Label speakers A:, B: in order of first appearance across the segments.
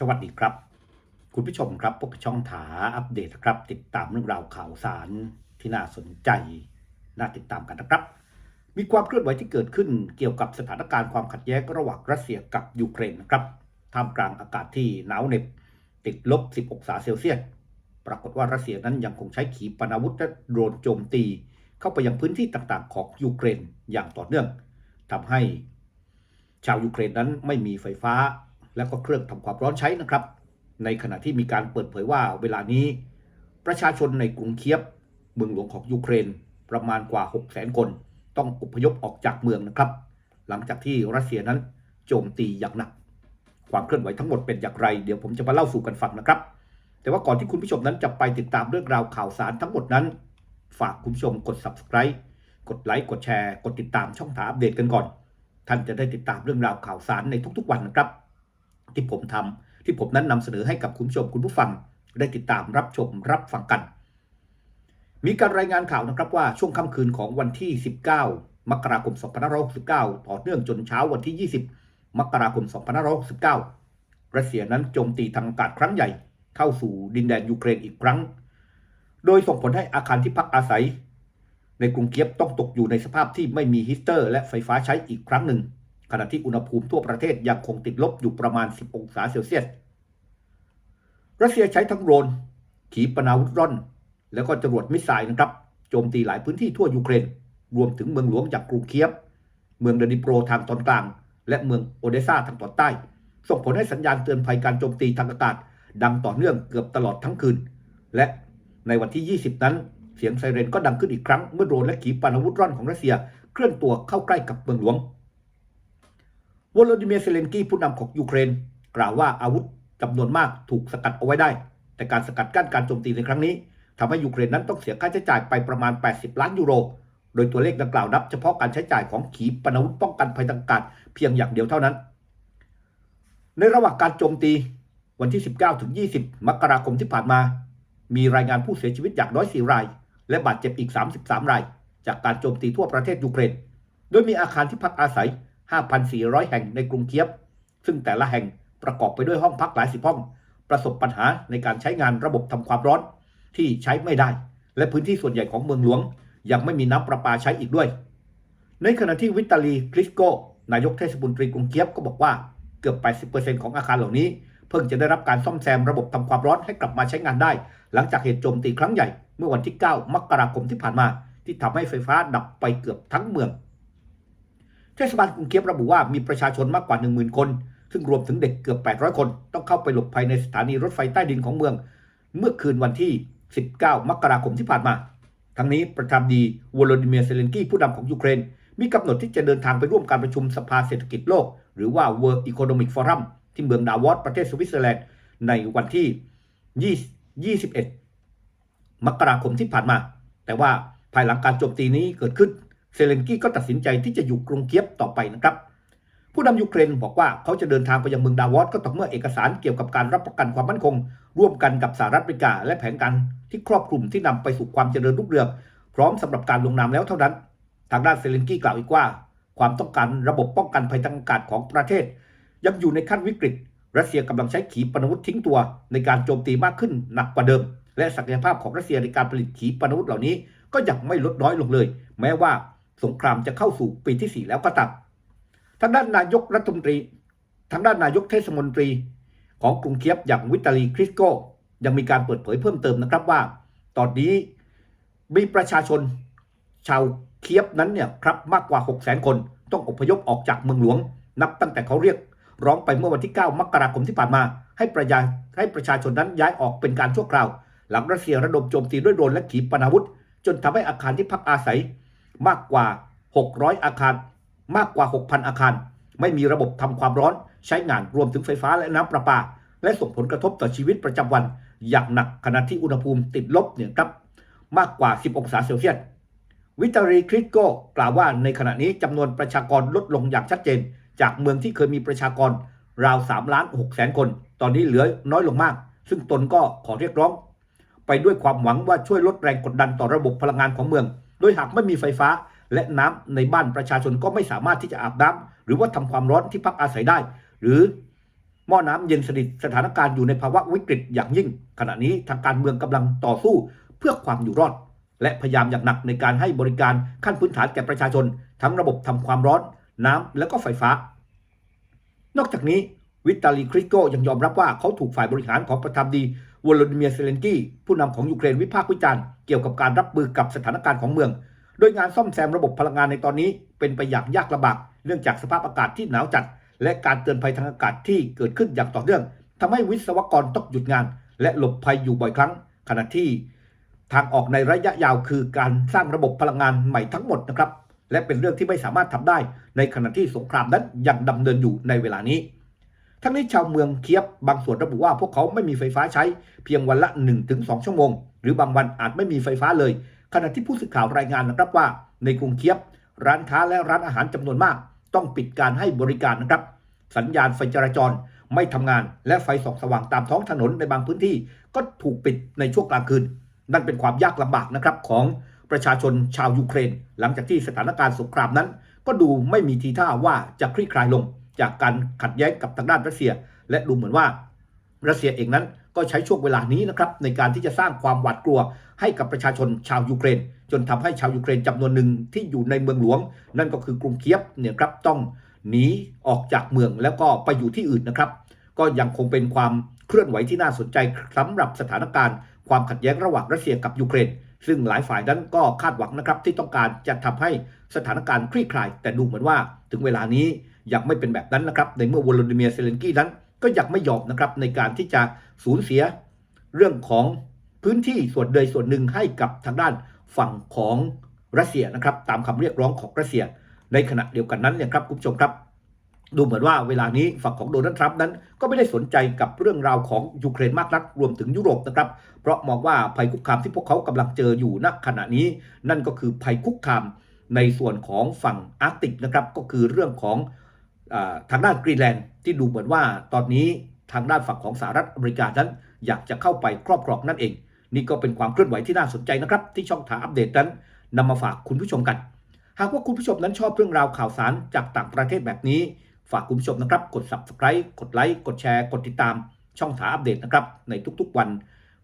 A: สวัสดีครับ คุณผู้ชมครับพบกับช่องถาอัปเดตครับ ติดตามเรื่องราวข่าวสารที่น่าสนใจ น่าติดตามกันนะครับ มีความเคลื่อนไหวที่เกิดขึ้นเกี่ยวกับสถานการณ์ความขัดแย้งระหว่างรัสเซียกับยูเครนนะครับท่ามกลางอากาศที่หนาวเหน็บติดลบ 10 องศาเซลเซียสปรากฏว่ารัสเซียนั้นยังคงใช้ขีปนาวุธและโดรนโจมตี เข้าไปยังพื้นที่ต่างๆ ของยูเครนอย่างต่อเนื่องทำให้ชาวยูเครนนั้นไม่มีไฟฟ้า และก็เครื่องทำความร้อนใช้นะครับ ในขณะที่มีการเปิดเผยว่าเวลานี้ ประชาชนในกรุงเคียบ เมืองหลวงของยูเครน ประมาณกว่า 6 0 0 0 0 0 คน ต้องอพยพออกจากเมืองนะครับ หลังจากที่รัสเซียนั้นโจมตีอย่างหนัก ความเคลื่อนไหวทั้งหมดเป็นอย่างไรเดี๋ยวผมจะมาเล่าสู่กันฟังนะครับ แต่ว่าก่อนที่คุณผู้ชมนั้นจะไปติดตามเรื่องราวข่าวสารทั้งหมดนั้น ฝากคุณผู้ชมกด subscribe กดไลค์กดแชร์ กดติดตามช่องทางอัปเดตกันก่อน ท่านจะได้ติดตามเรื่องราวข่าวสารในทุกๆวันนะครับ ที่ผมทำที่ผมนั้นนำเสนอให้กับคุณผู้ชมคุณผู้ฟัง ได้ติดตามรับชมรับฟังกัน มีการรายงานข่าวนะครับว่าช่วงค่ำคืนของวันที่ 19 มกราคม 2569 ต่อเนื่องจนเช้าวันที่ 20 มกราคม 2569 รัสเซียนั้นโจมตีทางอากาศครั้งใหญ่ เข้าสู่ดินแดนยูเครนอีกครั้ง โดยส่งผลให้อาคารที่พักอาศัย ในกรุงเคียบต้องตกอยู่ในสภาพที่ไม่มีฮีเตอร์ และไฟฟ้าใช้อีกครั้งหนึ่ง ขณะที่อุณหภูมิทั่วประเทศยังคงติดลบอยู่ประมาณ 10 องศาเซลเซียส รัสเซียใช้ทั้งโดรน ขีปนาวุธร่อน แล้วก็จรวดมิสไซล์นะครับ โจมตีหลายพื้นที่ทั่วยูเครน รวมถึงเมืองหลวงอย่างกรุงเคียบเมืองเดนิโปรทางตอนกลาง และเมืองโอเดซาทางตอนใต้ ส่งผลให้สัญญาณเตือนภัยการโจมตีทางอากาศ ดังต่อเนื่องเกือบตลอดทั้งคืน และในวันที่ 20 นั้น เสียงไซเรนก็ดังขึ้นอีกครั้งเมื่อโดรนและขีปนาวุธร่อนของรัสเซียเคลื่อนตัวเข้าใกล้กับเมืองหลวง วโลดิเมียร์เซเลนกี้ผู้นำของยูเครน กล่าวว่าอาวุธจำนวนมากถูกสกัดเอาไว้ได้ แต่การสกัดกั้นการโจมตีในครั้งนี้ทำให้ยูเครนนั้นต้องเสียค่าใช้จ่ายไปประมาณ 80 ล้านยูโร โดยตัวเลขดังกล่าวนับเฉพาะการใช้จ่ายของขีปนาวุธป้องกันภัยทางอากาศเพียงอย่างเดียวเท่านั้น ในระหว่างการโจมตีวันที่ 19 ถึง 20 มกราคมที่ผ่านมา มีรายงานผู้เสียชีวิตอย่างน้อย4ราย และบาดเจ็บอีก 33 ราย จากการโจมตีทั่วประเทศยูเครน โดยมีอาคารที่พักอาศัย 5,400 แห่งในกรุงเคียบ ซึ่งแต่ละแห่งประกอบไปด้วยห้องพักหลายสิบห้อง ประสบปัญหาในการใช้งานระบบทำความร้อนที่ใช้ไม่ได้ และพื้นที่ส่วนใหญ่ของเมืองหลวง ยังไม่มีน้ำประปาใช้อีกด้วย ในขณะที่วิตาลีคริสโก นายกเทศมนตรีกรุงเคียบก็บอกว่าเกือบ 80%ของอาคารเหล่านี้ เพิ่งจะได้รับการซ่อมแซมระบบทำความร้อนให้กลับมาใช้งานได้ หลังจากเหตุโจมตีครั้งใหญ่เมื่อวันที่ 9 มกราคมที่ผ่านมา ที่ทำให้ไฟฟ้าดับไปเกือบทั้งเมือง เทศบาลกรุงเคียบระบุว่ามีประชาชนมากกว่า 10,000 คน ซึ่งรวมถึงเด็กเกือบ 800 คน ต้องเข้าไปหลบภัยในสถานีรถไฟใต้ดินของเมือง เมื่อคืนวันที่ 19 มกราคมที่ผ่านมา ทั้งนี้ประธานดีวโลดิเมียร์เซเลนกี้ผู้นำของยูเครน มีกำหนดที่จะเดินทางไปร่วมการประชุมสภาเศรษฐกิจโลก หรือว่า World Economic Forum ที่เมืองดาวอสประเทศสวิตเซอร์แลนด์ในวันที่ 21 มกราคมที่ผ่านมา แต่ว่าภายหลังการโจมตีนี้เกิดขึ้น เซเลนกี้ก็ตัดสินใจที่จะอยู่กรุงเคียบต่อไปนะครับ ผู้นำยูเครนบอกว่าเขาจะเดินทางไปยังเมืองดาวอสก็ต่อเมื่อเอกสารเกี่ยวกับการรับประกันความมั่นคง ร่วมกันกับสหรัฐอเมริกา และแผนการที่ครอบคลุมที่นำไปสู่ความเจริญรุ่งเรืองพร้อมสำหรับการลงนามแล้วเท่านั้น ทางด้านเซเลนกี้กล่าวอีกว่า ความต้องการระบบป้องกันภัยทางอากาศของประเทศ ยังอยู่ในขั้นวิกฤตรัสเซียกำลังใช้ขีปนาวุธทิ้งตัว ในการโจมตีมากขึ้นหนักกว่าเดิม และศักยภาพของรัสเซียในการผลิตขีปนาวุธเหล่านี้ ก็ยังไม่ลดน้อยลงเลย แม้ว่า สงครามจะเข้าสู่ปีที่ 4 แล้วก็ตามทางด้านนายกรัฐมนตรีทางด้านนายกเทศมนตรี ของกรุงเคียบอย่างวิตาลีคริสโกยังมีการเปิดเผยเพิ่มเติมนะครับว่า ตอนนี้มีประชาชนชาวเคียบนั้นเนี่ยครับมากกว่า 6 0 0 0 0 0คน ต้องอพยพออกจากเมืองหลวง นับตั้งแต่เขาเรียกร้องไปเมื่อวันที่ 9 มกราคมที่ผ่านมา ให้ประชาให้ประชาชนนั้นย้ายออกเป็นการชั่วคราว หลังรัสเซียระดมโจมตีด้วยโดรนและขีปนาวุธ จนทำให้อาคารที่พักอาศัย มากกว่า 600 อาคาร มากกว่า 6,000 อาคาร ไม่มีระบบทำความร้อนใช้งานรวมถึงไฟฟ้าและน้ำประปา และส่งผลกระทบต่อชีวิตประจำวัน อย่างหนักขณะที่อุณหภูมิติดลบเนี่ยครับมากกว่า 10 องศาเซลเซียสวิตาลีคริสโกกล่าวว่าในขณะนี้จำนวนประชากรลดลงอย่างชัดเจน จากเมืองที่เคยมีประชากรราว3ล้าน6แสนคน ตอนนี้เหลือน้อยลงมาก ซึ่งตนก็ขอเรียกร้อง ไปด้วยความหวังว่าช่วยลดแรงกดดันต่อระบบพลังงานของเมือง โดยหากไม่มีไฟฟ้าและน้ำในบ้านประชาชนก็ไม่สามารถที่จะอาบน้ำหรือว่าทำความร้อนที่พักอาศัยได้ หรือหม้อน้ำเย็นสนิทสถานการณ์อยู่ในภาวะวิกฤตอย่างยิ่ง ขณะนี้ทางการเมืองกำลังต่อสู้เพื่อความอยู่รอด และพยายามอย่างหนักในการให้บริการขั้นพื้นฐานแก่ประชาชน ทั้งระบบทำความร้อน น้ำและก็ไฟฟ้า นอกจากนี้วิตาลีคริสโกยังยอมรับว่าเขาถูกฝ่ายบริหารของประธานาธิบดี วลาดิเมียร์เซเลนกี้ผู้นำของยูเครนวิพากษ์วิจารณ์เกี่ยวกับการรับมือกับสถานการณ์ของเมือง โดยงานซ่อมแซมระบบพลังงานในตอนนี้ เป็นไปอย่างยากลำบากเนื่องจากสภาพอากาศที่หนาวจัด และการเตือนภัยทางอากาศที่เกิดขึ้นอย่างต่อเนื่องทำให้วิศวกรต้องหยุดงาน และหลบภัยอยู่บ่อยครั้ง ขณะที่ ทางออกในระยะยาวคือการสร้างระบบพลังงานใหม่ทั้งหมดนะครับและเป็นเรื่องที่ไม่สามารถทำได้ ในขณะที่สงครามนั้นยังดำเนินอยู่ในเวลานี้ ทั้งนี้ชาวเมืองเคียบบางส่วนระบุว่าพวกเขาไม่มีไฟฟ้าใช้เพียงวันละ 1-2 ชั่วโมง หรือบางวันอาจไม่มีไฟฟ้าเลย ขณะที่ผู้สื่อข่าวรายงานนะครับว่า ในกรุงเคียบ ร้านค้าและร้านอาหารจำนวนมาก ต้องปิดการให้บริการนะครับ สัญญาณไฟจราจรไม่ทำงาน และไฟส่องสว่างตามท้องถนนในบางพื้นที่ ก็ถูกปิดในช่วงกลางคืน นั่นเป็นความยากลำบากนะครับของประชาชนชาวยูเครน หลังจากที่สถานการณ์สงครามนั้น ก็ดูไม่มีทีท่าว่าจะคลี่คลายลง จากการขัดแย้งกับทางด้านรัสเซีย และดูเหมือนว่ารัสเซียเองนั้นก็ใช้ช่วงเวลานี้นะครับในการที่จะสร้างความหวาดกลัวให้กับประชาชนชาวยูเครน จนทำให้ชาวยูเครนจำนวนหนึ่งที่อยู่ในเมืองหลวง นั่นก็คือกรุงเคียบเนี่ยครับต้องหนีออกจากเมืองแล้วก็ไปอยู่ที่อื่นนะครับ ก็ยังคงเป็นความเคลื่อนไหวที่น่าสนใจสำหรับสถานการณ์ ความขัดแย้งระหว่างรัสเซียกับยูเครน ซึ่งหลายฝ่ายนั้นก็คาดหวังนะครับที่ต้องการจะทำให้สถานการณ์คลี่คลาย แต่ดูเหมือนว่าถึงเวลานี้ ยังไม่เป็นแบบนั้นนะครับในเมื่อวลาดิเมียร์เซเลนกี้นั้น ก็ยังไม่ยอมนะครับในการที่จะสูญเสียเรื่องของพื้นที่ส่วนใดส่วนหนึ่งให้กับทางด้านฝั่งของรัสเซียนะครับ ตามคำเรียกร้องของรัสเซีย ในขณะเดียวกันนั้นเนี่ยครับคุณผู้ชมครับ ดูเหมือนว่าเวลานี้ฝั่งของโดนัลด์ทรัมป์นั้น ก็ไม่ได้สนใจกับเรื่องราวของยูเครนมากนักรวมถึงยุโรปนะครับ เพราะมองว่าภัยคุกคามที่พวกเขากำลังเจออยู่ณขณะนี้ นั่นก็คือภัยคุกคามในส่วนของฝั่งอาร์กติกนะครับก็คือเรื่องของ ทางด้านกรีนแลนด์ที่ดูเหมือนว่าตอนนี้ทางด้านฝั่งของสหรัฐอเมริกานั้น อยากจะเข้าไปครอบครองนั่นเอง นี่ก็เป็นความเคลื่อนไหวที่น่าสนใจนะครับ ที่ช่องทางอัปเดตนั้นนำมาฝากคุณผู้ชมกัน หากว่าคุณผู้ชมนั้นชอบเรื่องราวข่าวสารจากต่างประเทศแบบนี้ ฝากคุณผู้ชมนะครับ กด subscribe กดไลค์กดแชร์ กดติดตาม ช่องถาอัปเดตนะครับในทุกๆวัน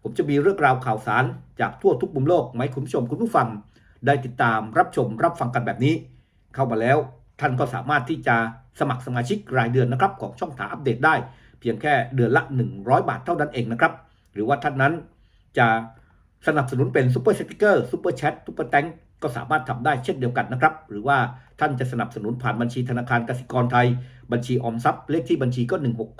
A: ผมจะมีเรื่องราวข่าวสารจากทั่วทุกมุมโลกมาให้คุณผู้ชมคุณผู้ฟัง ได้ติดตามรับชมรับฟังกันแบบนี้ เข้ามาแล้ว ท่านก็สามารถที่จะสมัครสมาชิกรายเดือนนะครับของช่องถาอัปเดตได้ เพียงแค่เดือนละ 100 บาทเท่านั้นเองนะครับ หรือว่าท่านนั้นจะสนับสนุนเป็นซูเปอร์สติกเกอร์ซูเปอร์แชทซูเปอร์แตงก็สามารถทำได้เช่นเดียวกันนะครับ หรือว่าท่านจะสนับสนุนผ่านบัญชีธนาคารกสิกรไทย บัญชีออมทรัพย์เลขที่บัญชีก็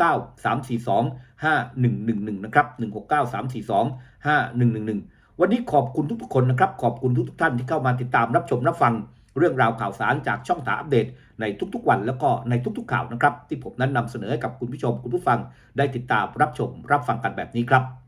A: 169 342 5111 นะครับ 169 342 5111 วันนี้ขอบคุณทุกๆคนนะครับ ขอบคุณทุกๆท่านที่เข้ามาติดตามรับชมรับฟัง เรื่องราวข่าวสารจากช่องถาอัปเดตในทุกๆวันแล้วก็ในทุกๆข่าวนะครับ ที่ผมนั้นนำเสนอให้กับคุณผู้ชมคุณผู้ฟังได้ติดตามรับชมรับฟังกันแบบนี้ครับ